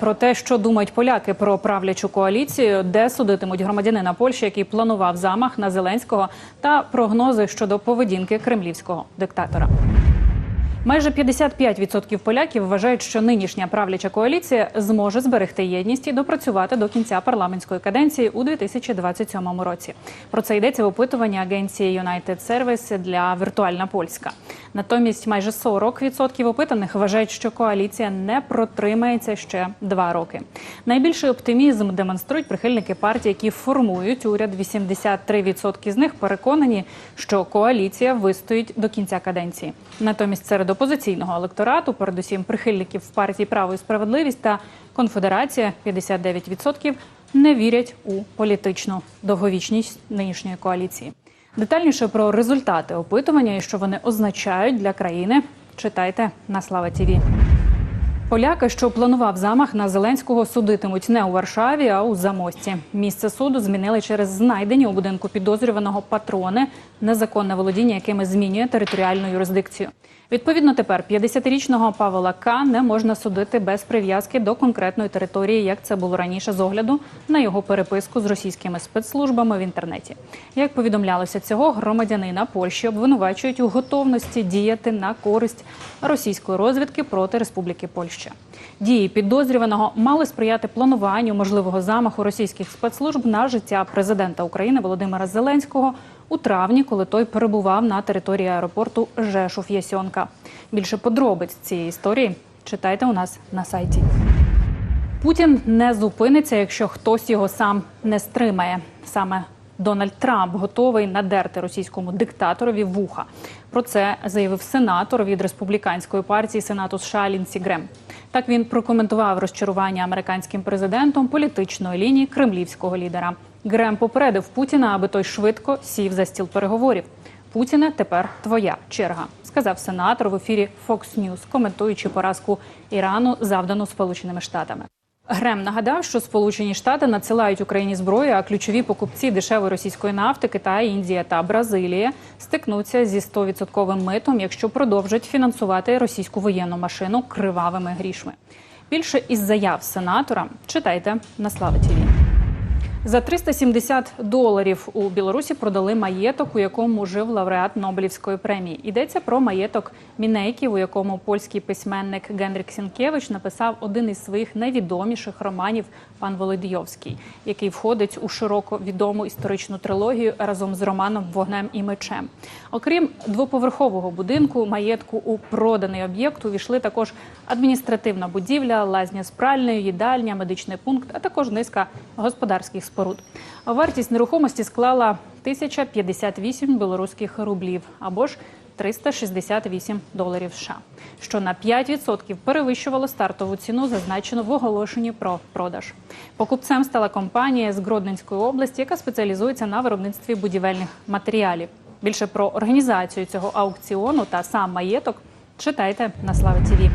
Про те, що думають поляки про правлячу коаліцію, де судитимуть громадянина Польщі, який планував замах на Зеленського, та прогнози щодо поведінки кремлівського диктатора. Майже 55% поляків вважають, що нинішня правляча коаліція зможе зберегти єдність і допрацювати до кінця парламентської каденції у 2027 році. Про це йдеться в опитуванні агенції United Service для Віртуальна Польська. Натомість майже 40% опитаних вважають, що коаліція не протримається ще два роки. Найбільший оптимізм демонструють прихильники партії, які формують уряд. 83% з них переконані, що коаліція вистоїть до кінця каденції. Натомість серед опозиційного електорату, передусім прихильників партії Право і справедливість та конфедерація 59% не вірять у політичну довговічність нинішньої коаліції. Детальніше про результати опитування і що вони означають для країни. Читайте на Слава Тіві. Поляки, що планував замах на Зеленського, судитимуть не у Варшаві, а у Замості. Місце суду змінили через знайдені у будинку підозрюваного патрони, незаконне володіння, якими змінює територіальну юрисдикцію. Відповідно, тепер 50-річного Павла К не можна судити без прив'язки до конкретної території, як це було раніше з огляду на його переписку з російськими спецслужбами в інтернеті. Як повідомлялося цього, громадянина Польщі обвинувачують у готовності діяти на користь російської розвідки проти Республіки Польща. Дії підозрюваного мали сприяти плануванню можливого замаху російських спецслужб на життя президента України Володимира Зеленського у травні, коли той перебував на території аеропорту Жешув Ясьонка. Більше подробиць цієї історії читайте у нас на сайті. Путін не зупиниться, якщо хтось його сам не стримає. Саме Дональд Трамп готовий надерти російському диктаторові вуха. Про це заявив сенатор від республіканської партії Сенату США Лінсі Грем. Так він прокоментував розчарування американським президентом політичної лінії кремлівського лідера. Грем попередив Путіна, аби той швидко сів за стіл переговорів. Путіне тепер твоя черга, сказав сенатор в ефірі Fox News, коментуючи поразку Ірану, завдану Сполученими Штатами. Грем нагадав, що Сполучені Штати надсилають Україні зброю, а ключові покупці дешевої російської нафти Китай, Індія та Бразилія стикнуться зі 100% митом, якщо продовжать фінансувати російську воєнну машину кривавими грішми. Більше із заяв сенатора читайте на Слава ТІВІ. За 370 доларів у Білорусі продали маєток, у якому жив лауреат Нобелівської премії. Йдеться про маєток Мінейків, у якому польський письменник Генрік Сінкевич написав один із своїх найвідоміших романів Пан Володійовський, який входить у широко відому історичну трилогію разом з романом Вогнем і мечем. Окрім двоповерхового будинку, маєтку у проданий об'єкт увійшли також адміністративна будівля, лазня з пральнею, їдальня, медичний пункт, а також низка господарських споруд. Вартість нерухомості склала 1058 білоруських рублів або ж 368 доларів США, що на 5% перевищувало стартову ціну, зазначену в оголошенні про продаж. Покупцем стала компанія з Гродненської області, яка спеціалізується на виробництві будівельних матеріалів. Більше про організацію цього аукціону та сам маєток читайте на Слава ТІВІ.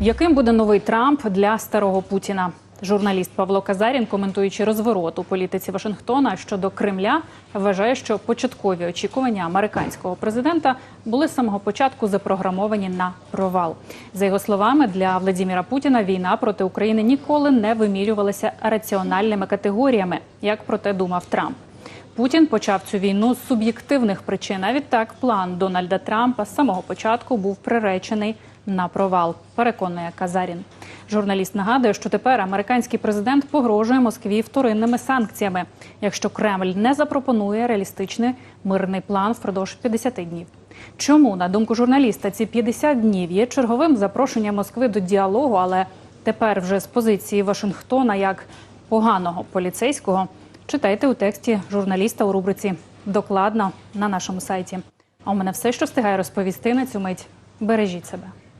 Яким буде новий Трамп для старого Путіна? Журналіст Павло Казарін, коментуючи розворот у політиці Вашингтона щодо Кремля, вважає, що початкові очікування американського президента були з самого початку запрограмовані на провал. За його словами, для Владіміра Путіна війна проти України ніколи не вимірювалася раціональними категоріями, як про те думав Трамп. Путін почав цю війну з суб'єктивних причин. А відтак план Дональда Трампа з самого початку був приречений на провал. Переконує Казарін. Журналіст нагадує, що тепер американський президент погрожує Москві вторинними санкціями, якщо Кремль не запропонує реалістичний мирний план впродовж 50 днів. Чому на думку журналіста ці 50 днів є черговим запрошенням Москви до діалогу, але тепер вже з позиції Вашингтона як поганого поліцейського читайте у тексті журналіста у рубриці Докладно на нашому сайті. А у мене все, що встигає розповісти на цю мить. Бережіть себе.